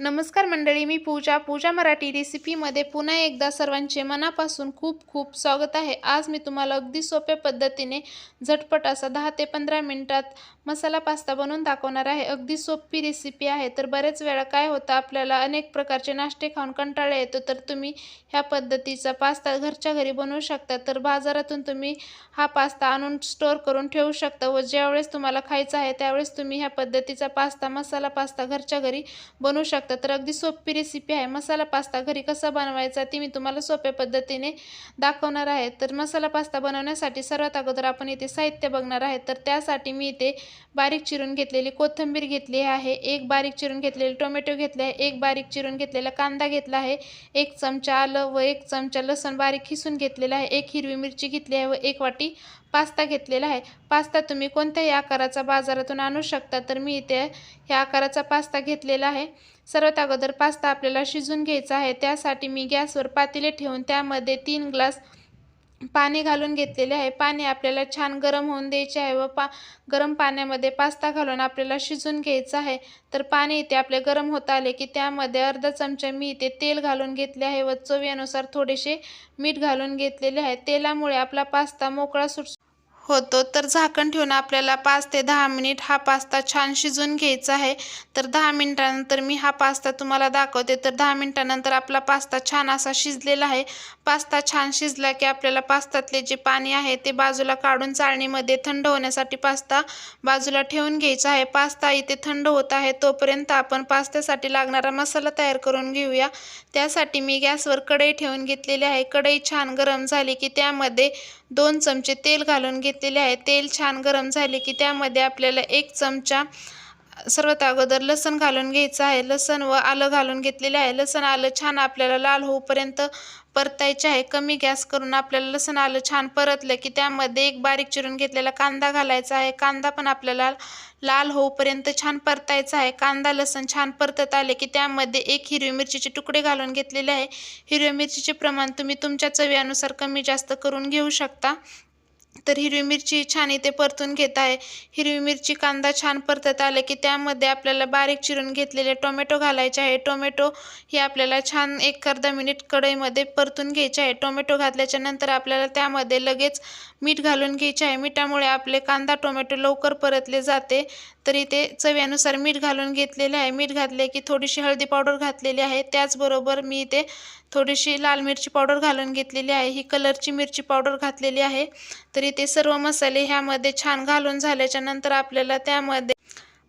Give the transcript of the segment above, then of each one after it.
नमस्कार मंडळी मी पूजा. पूजा मराठी रेसिपीमध्ये पुन्हा एकदा सर्वांचे मनापासून खूप खूप स्वागत आहे. आज मी तुम्हाला अगदी सोप्या पद्धतीने झटपट असा दहा ते पंधरा मिनटात मसाला पास्ता बनवून दाखवणार आहे. अगदी सोपी रेसिपी आहे. तर बरेच वेळा काय होतं आपल्याला अनेक प्रकारचे नाश्ते खाऊन कंटाळा येतो. तर तुम्ही ह्या पद्धतीचा पास्ता घरच्या घरी बनवू शकता. तर बाजारातून तुम्ही हा पास्ता आणून स्टोअर करून ठेवू शकता व ज्यावेळेस तुम्हाला खायचा आहे त्यावेळेस तुम्ही ह्या पद्धतीचा पास्ता मसाला पास्ता घरच्या घरी बनवू शकता. तर अगदी सोपी रेसिपी आहे. मसाला पास्ता घरी कसा बनवायचा ती मी तुम्हाला सोप्या पद्धतीने दाखवणार आहे. तर मसाला पास्ता बनवण्यासाठी सर्वात अगोदर आपण इथे साहित्य बघणार आहे. तर त्यासाठी मी इथे बारीक चिरून घेतलेली कोथिंबीर घेतली आहे. एक बारीक चिरून घेतलेले टोमॅटो घेतले आहे. एक बारीक चिरून घेतलेला कांदा घेतला आहे. एक चमचा आलं व एक चमचा लसण बारीक खिसून घेतलेला आहे. एक हिरवी मिरची घेतली आहे व एक वाटी पास्ता घेतलेला आहे. पास्ता तुम्ही कोणत्याही आकाराचा बाजारातून आणू शकता तर मी इथे ह्या आकाराचा पास्ता घेतलेला आहे. सर्वात अगोदर पास्ता आपल्याला शिजून घ्यायचा आहे. त्यासाठी मी गॅसवर पातेले ठेवून त्यामध्ये तीन ग्लास पाणी घालून घेतलेले आहे. पाणी आपल्याला छान गरम होऊन द्यायचे आहे व पा गरम पाण्यामध्ये पास्ता घालून आपल्याला शिजून घ्यायचं आहे. तर पाणी इथे आपले गरम होत आले की त्यामध्ये अर्धा चमचा मी इथे तेल घालून घेतले आहे व चवीनुसार थोडेसे मीठ घालून घेतलेले आहे. तेलामुळे आपला पास्ता मोकळा सुट होतो. तर झाकण ठेवून आपल्याला पाच ते दहा मिनिट हा पास्ता छान शिजून घ्यायचा आहे. तर दहा मिनिटानंतर मी हा पास्ता तुम्हाला दाखवते. तर दहा मिनिटानंतर आपला पास्ता छान असा शिजलेला आहे. पास्ता छान शिजला की आपल्याला पास्त्यातले जे पाणी आहे ते बाजूला काढून चाळणीमध्ये थंड होण्यासाठी पास्ता बाजूला ठेवून घ्यायचा आहे. पास्ता इथे थंड होत आहे. तोपर्यंत आपण पास्त्यासाठी लागणारा मसाला तयार करून घेऊया. त्यासाठी मी गॅसवर कढई ठेवून घेतलेली आहे. कढई छान गरम झाली की त्यामध्ये दोन चमचे तेल घालून घेत घेतलेले आहे. तेल छान गरम झाले की त्यामध्ये आपल्याला एक चमचा सर्वात अगोदर लसण घालून घ्यायचं आहे. लसण व आलं घालून घेतलेले आहे. लसण आलं छान आपल्याला लाल होऊपर्यंत परतायचे आहे. कमी गॅस करून आपल्याला लसण आलं छान परतलं की त्यामध्ये एक बारीक चिरून घेतलेला कांदा घालायचा आहे. कांदा पण आपल्याला लाल होऊपर्यंत छान परतायचा आहे. कांदा लसण छान परतत आले की त्यामध्ये एक हिरवी मिरचीचे तुकडे घालून घेतलेले आहे. हिरव्या मिरचीचे प्रमाण तुम्ही तुमच्या चवीनुसार कमी जास्त करून घेऊ शकता. तर हिरवी मिरची छान इथे परतून घेत आहे. हिरवी मिरची कांदा छान परतत आले की त्यामध्ये आपल्याला बारीक चिरून घेतलेले टोमॅटो घालायचे आहे. टोमॅटो हे आपल्याला छान एक अर्धा मिनिट कढईमध्ये परतून घ्यायचे आहे. टोमॅटो घातल्याच्या नंतर आपल्याला त्यामध्ये लगेच मीठ घालून घ्यायचे आहे. मिठामुळे आपले कांदा टोमॅटो लवकर परतले जाते. तर इथे चव्यानुसार मीठ घालून घेतलेले आहे. मीठ घातले की थोडीशी हळदी पावडर घातलेली आहे. त्याचबरोबर मी इथे थोडीशी लाल मिरची पावडर घालून घेतलेली आहे. ही कलरची मिरची पावडर घातलेली आहे. तर इथे सर्व मसाले ह्यामध्ये छान घालून झाल्याच्यानंतर आपल्याला त्यामध्ये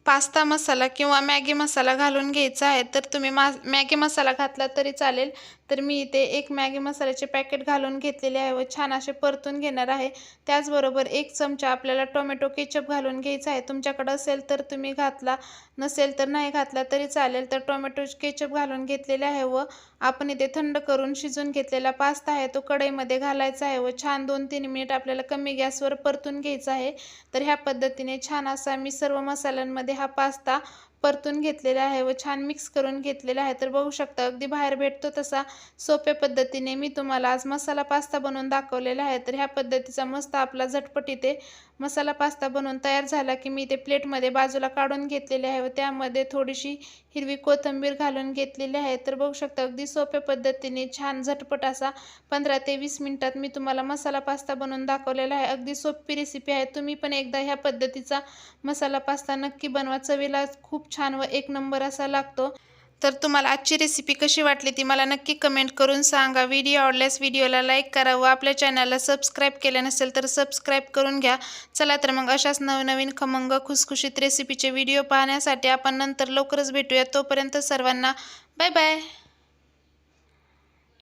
पास्ता मसाला किंवा मॅगी मसाला घालून घ्यायचा आहे तर तुम्ही मा मॅगी मसाला घातला तरी चालेल. तर मी इथे एक मॅगी मसाल्याचे पॅकेट घालून घेतलेले आहे व छान असे परतून घेणार आहे. त्याचबरोबर एक चमचा आपल्याला टोमॅटो केचप घालून घ्यायचा आहे. तुमच्याकडं असेल तर तुम्ही घातला नसेल तर नाही घातला तरी चालेल. तर टोमॅटो केचप घालून घेतलेले आहे व आपण इथे थंड करून शिजून घेतलेला पास्ता आहे तो कढईमध्ये घालायचा आहे व छान दोन तीन मिनिट आपल्याला कमी गॅसवर परतून घ्यायचा आहे. तर ह्या पद्धतीने छान असा मी सर्व मसाल्यांमध्ये हा पास्ता परतून घेतलेला आहे व छान मिक्स करून घेतलेला आहे. तर बघू शकता अगदी बाहेर भेटतो तसा सोप्या पद्धतीने मी तुम्हाला आज मसाला पास्ता बनवून दाखवलेला आहे. तर ह्या पद्धतीचा मस्त आपला झटपट इथे मसाला पास्ता बनवून तयार झाला की मी ते प्लेटमध्ये बाजूला काढून घेतलेले आहे व त्यामध्ये थोडीशी हिरवी कोथिंबीर घालून घेतलेली आहे. तर बघू शकता अगदी सोप्या पद्धतीने छान झटपट असा पंधरा ते वीस मिनटात मी तुम्हाला मसाला पास्ता बनवून दाखवलेला आहे. अगदी सोपी रेसिपी आहे. तुम्ही पण एकदा ह्या पद्धतीचा मसाला पास्ता नक्की बनवा. चवीला खूप छान व एक नंबर असा लागतो. तर तुम्हाला आजची रेसिपी कशी वाटली ती मला नक्की कमेंट करून सांगा. व्हिडिओ आवडल्यास व्हिडिओला लाईक करा व आपल्या चॅनलला सबस्क्राईब केलं नसेल तर सबस्क्राईब करून घ्या. चला तर मग अशाच नवनवीन खमंग खुसखुशीत रेसिपीचे व्हिडिओ पाहण्यासाठी आपण नंतर लवकरच भेटूया. तोपर्यंत सर्वांना बाय बाय